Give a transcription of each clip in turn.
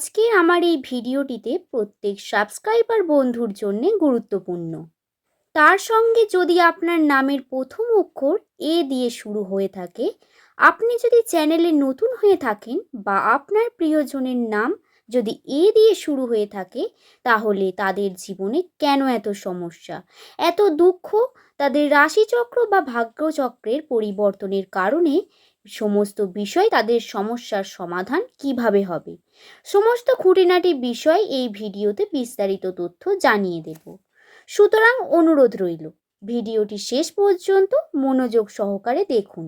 আজকের আমার এই ভিডিওটিতে প্রত্যেক সাবস্ক্রাইবার বন্ধুর জন্য গুরুত্বপূর্ণ। তার সঙ্গে যদি আপনার নামের প্রথম অক্ষর এ দিয়ে শুরু হয়ে থাকে, আপনি যদি চ্যানেলে নতুন হয়ে থাকেন বা আপনার প্রিয়জনের নাম যদি এ দিয়ে শুরু হয়ে থাকে, তাহলে তাদের জীবনে কেন এত সমস্যা? এত দুঃখ? তাদের রাশিচক্র বা ভাগ্যচক্রের পরিবর্তনের কারণে সমস্ত বিষয় তাদের সমস্যার সমাধান কীভাবে হবে? সমস্ত খুঁটিনাটি বিষয় এই ভিডিওতে বিস্তারিত তথ্য জানিয়ে দেব। সুতরাং অনুরোধ রইল, ভিডিওটি শেষ পর্যন্ত মনোযোগ সহকারে দেখুন।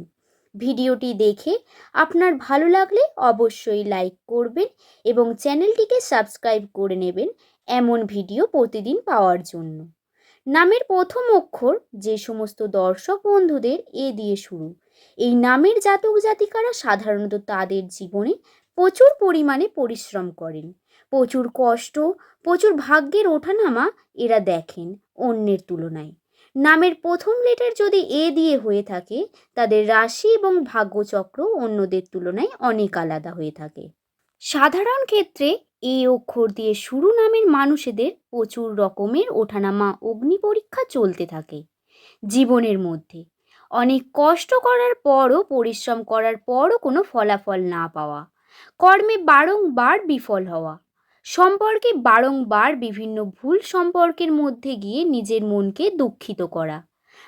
ভিডিওটি দেখে আপনার ভালো লাগলে অবশ্যই লাইক করবেন এবং চ্যানেলটিকে সাবস্ক্রাইব করে নেবেন এমন ভিডিও প্রতিদিন পাওয়ার জন্য। নামের প্রথম অক্ষর যে সমস্ত দর্শক বন্ধুদের এ দিয়ে শুরু। এই নামের জাতক জাতিকারা সাধারণত তাদের জীবনে প্রচুর পরিমাণে পরিশ্রম করেন। প্রচুর কষ্ট, প্রচুর ভাগ্যের ওঠানামা এরা দেখেন অন্যের তুলনায়। নামের প্রথম লেটার যদি এ দিয়ে হয়ে থাকে, তাদের রাশি এবং ভাগ্যচক্র অন্যদের তুলনায় অনেক আলাদা হয়ে থাকে। সাধারণ ক্ষেত্রে এ অক্ষর দিয়ে শুরু নামের মানুষেদের প্রচুর রকমের ওঠানামা অগ্নি পরীক্ষা চলতে থাকে জীবনের মধ্যে। অনেক কষ্ট করার পরও, পরিশ্রম করার পরও কোনো ফলাফল না পাওয়া। কর্মে বারংবার বিফল হওয়া। সম্পর্কে বারংবার বিভিন্ন ভুল সম্পর্কের মধ্যে গিয়ে নিজের মনকে দুঃখিত করা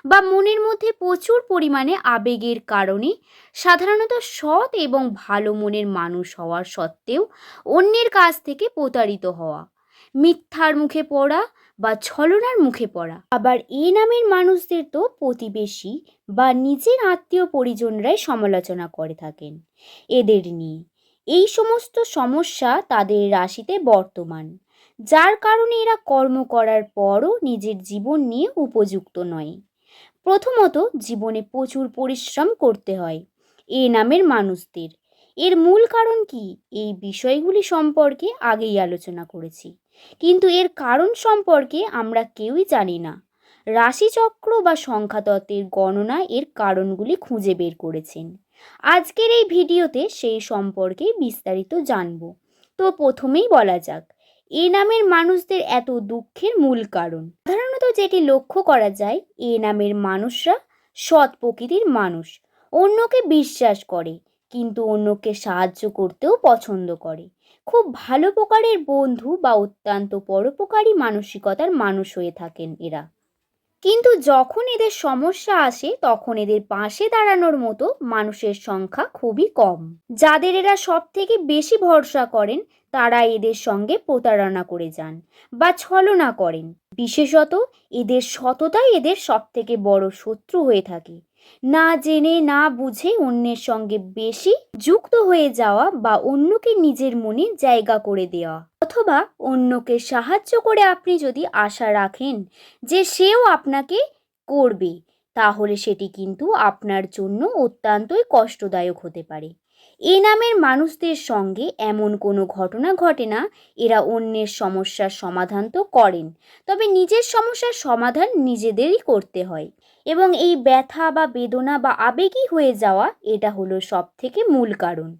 বা মনের মধ্যে প্রচুর পরিমাণে আবেগের কারণে সাধারণত সৎ এবং ভালো মনের মানুষ হওয়ার সত্ত্বেও অন্যের কাছ থেকে প্রতারিত হওয়া, মিথ্যার মুখে পড়া বা ছলনার মুখে পড়া। আবার এ নামের মানুষদের তো প্রতিবেশী বা নিজের আত্মীয় পরিজনরাই সমালোচনা করে থাকেন। এদের নিয়ে এই সমস্ত সমস্যা তাদের রাশিতে বর্তমান, যার কারণে এরা কর্ম করার পরও নিজের জীবন নিয়ে উপযুক্ত নয়। প্রথমত, জীবনে প্রচুর পরিশ্রম করতে হয়, এ নামের মানুষদের। এর মূল কারণ কি? এই বিষয়গুলি সম্পর্কে আগেই আলোচনা করেছি। কিন্তু এর কারণ সম্পর্কে আমরা কেউই জানি না। রাশিচক্র বা সংখ্যাতত্ত্বের গণনা এর কারণগুলি খুঁজে বের করেছেন। আজকের এই ভিডিওতে সেই সম্পর্কে বিস্তারিত জানব। তো প্রথমেই বলা যাক, এ নামের মানুষদের এত দুঃখের মূল কারণ। সাধারণত যেটি লক্ষ্য করা যায়, এ নামের মানুষরা সৎ প্রকৃতির মানুষ, অন্যকে বিশ্বাস করে, কিন্তু অন্যকে সাহায্য করতেও পছন্দ করে। খুব ভালো প্রকারের বন্ধু বা অত্যন্ত পরোপকারী মানসিকতার মানুষ হয়ে থাকেন এরা। কিন্তু যখন এদের সমস্যা আসে, তখন এদের পাশে দাঁড়ানোর মতো মানুষের সংখ্যা খুবই কম। যাদের এরা সব থেকে বেশি ভরসা করেন, তারা এদের সঙ্গে প্রতারণা করে যান বা ছলনা করেন। বিশেষত এদের সততাই এদের সব থেকে বড় শত্রু হয়ে থাকে। না জেনে না বুঝে অন্যের সঙ্গে বেশি যুক্ত হয়ে যাওয়া বা অন্যকে নিজের মনে জায়গা করে দেওয়া। অথবা অন্যকে সাহায্য করে আপনি যদি আশা রাখেন যে সেও আপনাকে করবে, তাহলে সেটি কিন্তু আপনার জন্য অত্যন্তই কষ্টদায়ক হতে পারে। এ নামের মানুষদের সঙ্গে এমন কোনো ঘটনা ঘটে না, এরা অন্যের সমস্যার সমাধান তো করেন, তবে নিজের সমস্যার সমাধান নিজেদেরই করতে হয় এবং এই ব্যথা বা বেদনা বা আবেগই হয়ে যাওয়া এটা হলো সব থেকে মূল কারণ।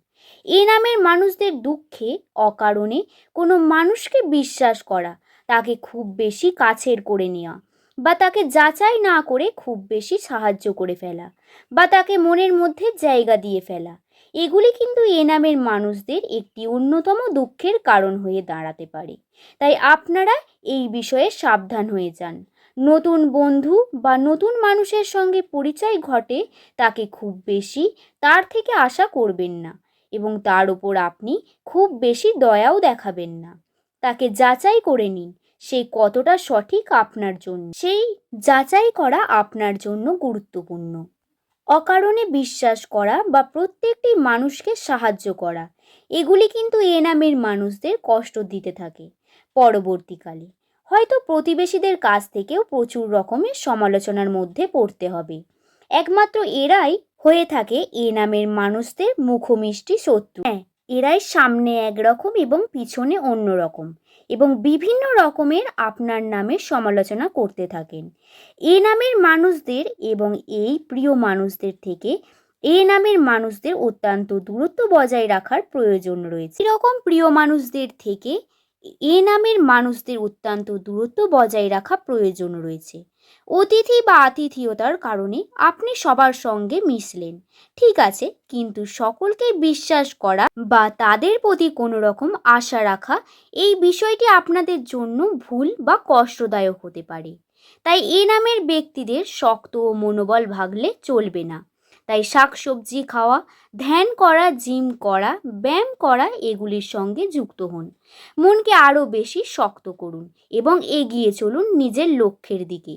এ নামের মানুষদের দুঃখে, অকারণে কোনো মানুষকে বিশ্বাস করা, তাকে খুব বেশি কাছের করে নেওয়া বা তাকে যাচাই না করে খুব বেশি সাহায্য করে ফেলা বা তাকে মনের মধ্যে জায়গা দিয়ে ফেলা। এগুলি কিন্তু এ নামের মানুষদের একটি অন্যতম দুঃখের কারণ হয়ে দাঁড়াতে পারে। তাই আপনারা এই বিষয়ে সাবধান হয়ে যান। নতুন বন্ধু বা নতুন মানুষের সঙ্গে পরিচয় ঘটে তাকে খুব বেশি তার থেকে আশা করবেন না। এবং তার উপর আপনি খুব বেশি দয়াও দেখাবেন না। তাকে যাচাই করে নিন, সে কতটা সঠিক আপনার জন্য। সেই যাচাই করা আপনার জন্য গুরুত্বপূর্ণ। অকারণে বিশ্বাস করা বা প্রত্যেকটি মানুষকে সাহায্য করা, এগুলি কিন্তু এ নামের মানুষদের কষ্ট দিতে থাকে পরবর্তীকালে। হয়তো প্রতিবেশীদের কাছ থেকেও প্রচুর রকমের সমালোচনার মধ্যে পড়তে হবে। একমাত্র এরাই হয়ে থাকে এ নামের মানুষদের মুখমিষ্টি শত্রু। হ্যাঁ এরাই সামনে একরকম এবং পিছনে অন্য রকম এবং বিভিন্ন রকমের আপনার নামের সমালোচনা করতে থাকেন। এ নামের মানুষদের এবং এই প্রিয় মানুষদের থেকে এ নামের মানুষদের অত্যন্ত দূরত্ব বজায় রাখার প্রয়োজন রয়েছে। এরকম প্রিয় মানুষদের থেকে এ নামের মানুষদের অত্যন্ত দূরত্ব বজায় রাখা প্রয়োজন রয়েছে। অতিথি বা আতিথেয়তার কারণে আপনি সবার সঙ্গে মিশলেন, ঠিক আছে, কিন্তু সকলকে বিশ্বাস করা বা তাদের প্রতি কোনো রকম আশা রাখা এই বিষয়টি আপনাদের জন্য ভুল বা কষ্টদায়ক হতে পারে। তাই এ নামের ব্যক্তিদের শক্ত ও মনোবল ভাগলে চলবে না। তাই শাকসবজি খাওয়া, ধ্যান করা, জিম করা, ব্যায়াম করা এগুলির সঙ্গে যুক্ত হন। মনকে আরও বেশি শক্ত করুন এবং এগিয়ে চলুন নিজের লক্ষ্যের দিকে।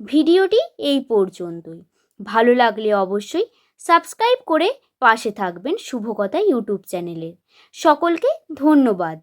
ভিডিওটি এই পর্যন্তই। ভালো লাগলে অবশ্যই সাবস্ক্রাইব করে পাশে থাকবেন শুভকথা ইউটিউব চ্যানেলের সকলকে ধন্যবাদ।